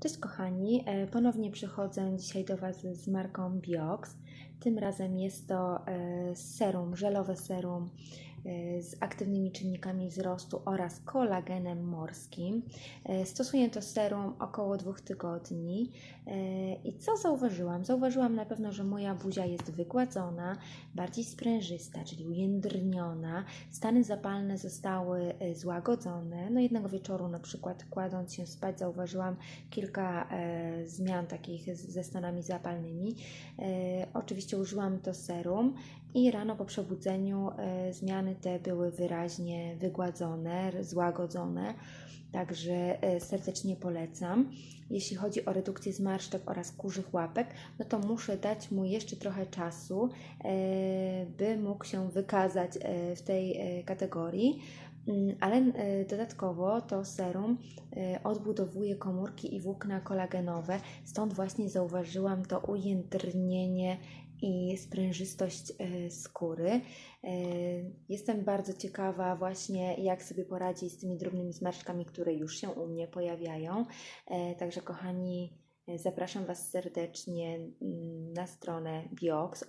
Cześć kochani, E, ponownie przychodzę dzisiaj do Was z marką Biox. Tym razem jest to e, serum, żelowe serum z aktywnymi czynnikami wzrostu oraz kolagenem morskim. E, Stosuję to serum około dwóch tygodni. E, I co zauważyłam? Zauważyłam na pewno, że moja buzia jest wygładzona, bardziej sprężysta, czyli ujędrniona. Stany zapalne zostały e, złagodzone. No jednego wieczoru na przykład kładąc się spać zauważyłam kilka e, zmian takich ze stanami zapalnymi. E, oczywiście użyłam to serum i rano po przebudzeniu e, zmiany te były wyraźnie wygładzone, złagodzone. Także e, serdecznie polecam. Jeśli chodzi o redukcję zmarszczek oraz kurzych łapek, no to muszę dać mu jeszcze trochę czasu, e, by mógł się wykazać w tej kategorii. Mm, Ale e, dodatkowo to serum e, odbudowuje komórki i włókna kolagenowe, stąd właśnie zauważyłam to ujędrnienie i sprężystość e, skóry. Jestem bardzo ciekawa właśnie, jak sobie poradzi z tymi drobnymi zmarszczkami, które już się u mnie pojawiają. Także kochani, zapraszam Was serdecznie mm, na stronę Biox